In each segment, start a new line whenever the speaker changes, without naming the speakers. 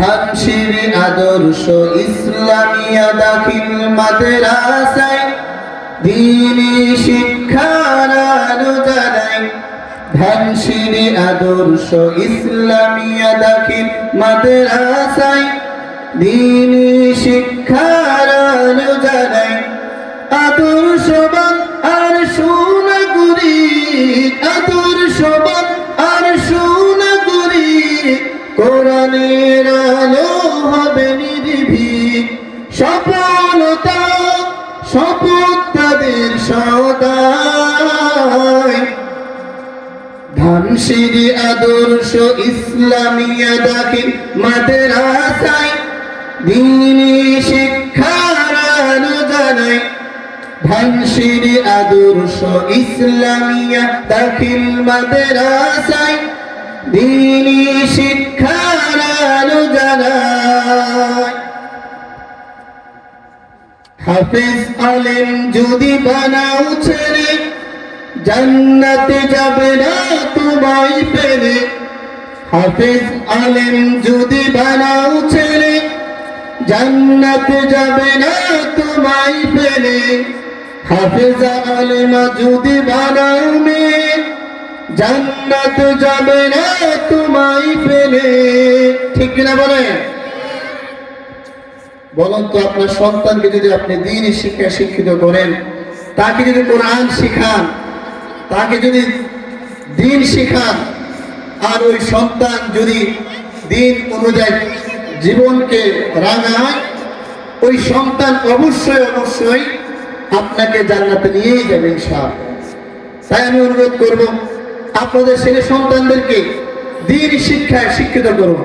ধানসির আদর্শ ইসলামিয়া দাখিল মাদ্রাসায়। দিনী শিক্ষার আলো জানাই ধানসির আদর্শ ইসলামিয়া দাখিল মাদ্রাসায়। দিনী শিক্ষার আলো জানাই আদর্শবান আর সুনাগুরি আদর্শবান আর সুনাগুরি কোরআনের সদায় ধানসিরি আদর্শ ইসলামিয়া দাখিল মাদ্রাসায় দিনী শিক্ষার আলো জানায়। ধানসিরি আদর্শ ইসলামিয়া দাখিল মাদ্রাসায় দিনী শিক্ষার আলো হাফিজ আলেম যদি বানাও ছেড়ে, জান্নাতে যাবে না তোমায় পেলে। হাফিজ আলেম যদি বানাও ছেড়ে, জান্নাতে যাবে না তোমায় পেলে। হাফিজ আলেমা যদি বানাও মেয়ে, জান্নাত যাবে না তোমায় পেলে। ঠিক কিনা বলেন? বলুন তো আপনার সন্তানকে যদি আপনি দিনই শিক্ষা শিক্ষিত করেন, তাকে যদি কোরআন শিখান, তাকে যদি দিন শিখান, আর ওই সন্তান যদি দিন অনুযায়ী জীবনকে রাঙায়, ওই সন্তান অবশ্যই অবশ্যই আপনাকে জান্নাতে নিয়েই যাবে ইনশাআল্লাহ। তাই আমি অনুরোধ করব, আপনাদের ছেলে সন্তানদেরকে দিন শিক্ষায় শিক্ষিত করুন।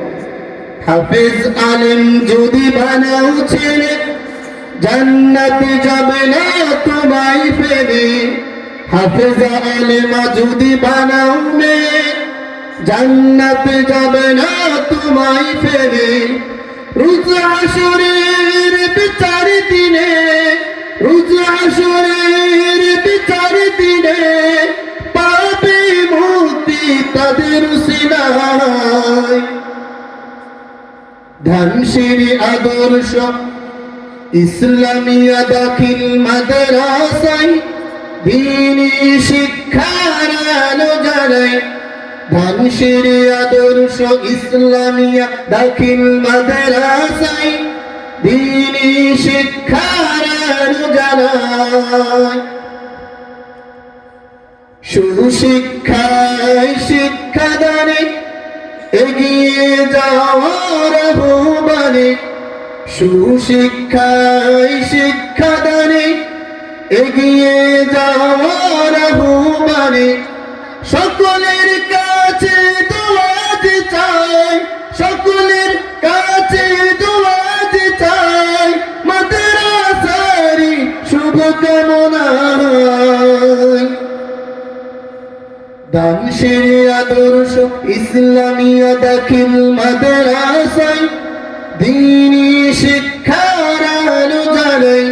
হাফেজ আলিম যদি বানাও ছেলে, জান্নাতে যাবে না তোমায় ফেলে হাফিজ আলিমা যদি বানাও মেয়ে, জান্নাতে যাবে না তোমায় ফেলে রুজ হাসরের বিচার ধানসিরি আদর্শ। ইসলামিয়া দাখিল মাদ্রাসায় দিনী শিক্ষার আলো জানাই ধানসিরি আদর্শ ইসলামিয়া দাখিল মাদ্রাসায় দিনী শিক্ষার আলো জানাই শুধু শিক্ষায় শিক্ষাদানে এগিয়ে যাওয়ার আহ্বানে সুশিক্ষায় শিক্ষাদানে। এগিয়ে যাওয়ার আহ্বানে সকলের কাছে দানশের আদর্শ ইসলামিয়া দাখিল মাদ্রাসায়, দিনী শিক্ষার আলো জানাই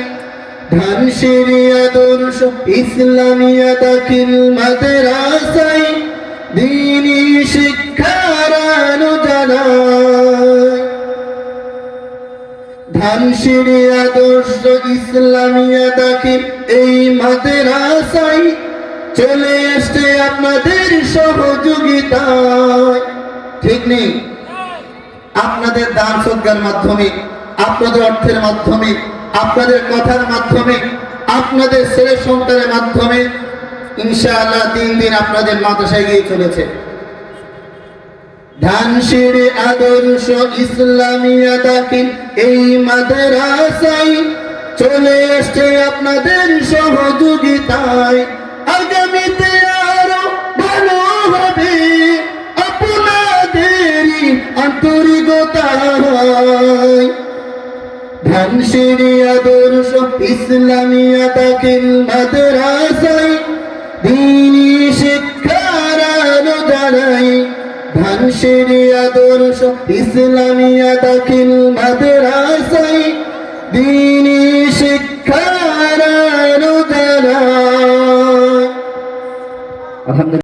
ধানশের আদর্শ ইসলামিয়া দাখিল মাদ্রাসায়, দিনী শিক্ষার আলো জানাই ধানসির আদর্শ ইসলামিয়া দাখিল চলে আসছে আপনাদের সহযোগিতায় ঠিক নেই? আপনাদের দান সজ্ঞার মাধ্যমে, আপনাদের অর্থের মাধ্যমে, আপনাদের কথার মাধ্যমে, আপনাদের ছেলে সন্তানের মাধ্যমে ইনশাআল্লাহ দিন দিন আপনাদের মাদ্রাসায় গিয়ে চলেছে। ধানসির আদর্শ ইসলামিয়া দাখিল এই মাদ্রাসায় চলে আসছে আপনাদের সহযোগিতায়। আদর্শ ইসলামিয়া দাখিল মাদ্রাসায়। দিনী শিক্ষার আলো জানাই ধানসির ইসলামিয়া দাখিল মাদ্রাসায়। দিনী শিক্ষার আলো